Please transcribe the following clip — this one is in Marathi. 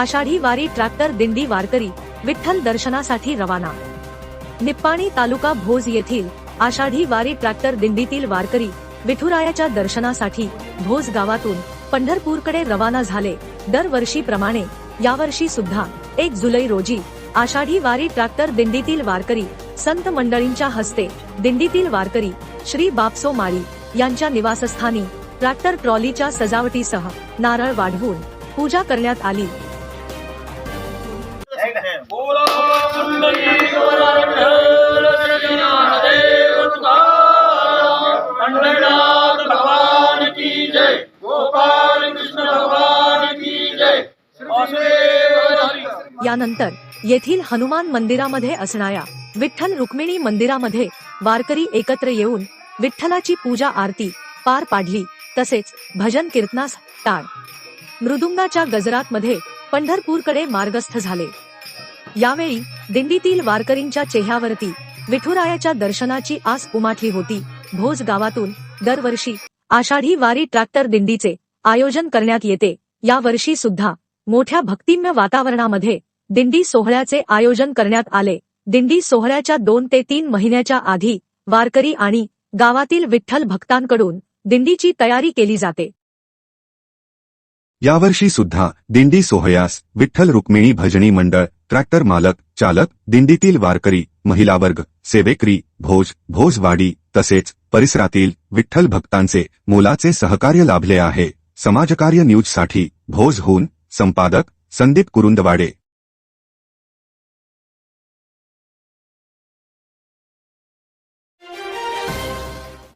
आषाढी वारी ट्रॅक्टर दिंडी वारकरी विठ्ठल दर्शनासाठी रवाना. निप्पाणी तालुका भोज येथील आषाढी वारी ट्रॅक्टर दिंडीतील वारकरी विठुरायाच्या दर्शनासाठी भोज गावातून पंढरपूरकडे रवाना झाले. दरवर्षीप्रमाणे यावर्षी सुद्धा एक जुलै रोजी आषाढी वारी ट्रॅक्टर दिंडीतील वारकरी संत मंडळींच्या हस्ते दिंडीतील वारकरी श्री बापसो माळी यांच्या निवासस्थानी ट्रॅक्टर ट्रॉलीच्या सजावटीसह नारळ वाढवून पूजा करण्यात आली. यानंतर येथील हनुमान मंदिरामध्ये असणाऱ्या विठ्ठल रुक्मिणी मंदिरामध्ये वारकरी एकत्र येऊन विठ्ठलाची पूजा आरती पार पाडली तसेच भजन कीर्तनास टाळ. मृदुंगाच्या गजरात मध्ये पंढरपूरकडे मार्गस्थ झाले. यावेळी दिंडीतील वारकरींच्या चेहऱ्यावरती विठुरायाच्या दर्शनाची आस उमाटली होती. भोज गावातून दरवर्षी आषाढी वारी ट्रॅक्टर दिंडीचे आयोजन करण्यात येते. या वर्षी सुद्धा मोठ्या भक्तिम्य वातावरणामध्ये दिंडी सोहळ्याचे आयोजन करण्यात आले. दिंडी सोहळ्याच्या दोन ते तीन महिन्याच्या आधी वारकरी आणि गावातील विठ्ठल भक्तांकडून दिंडीची तयारी केली जाते. यावर्षी सुद्धा दिंडी सोहळ्यास विठ्ठल रुक्मिणी भजनी मंडळ ट्रॅक्टर मालक चालक दिंडीतील वारकरी महिला वर्ग सेवेकरी भोज भोजवाडी तसेच परिसरातील विठ्ठल भक्तांचे मोलाचे सहकार्य लाभले आहे. समाजकार्य न्यूजसाठी भोजहून संपादक संदीप कुरुंदवाडे.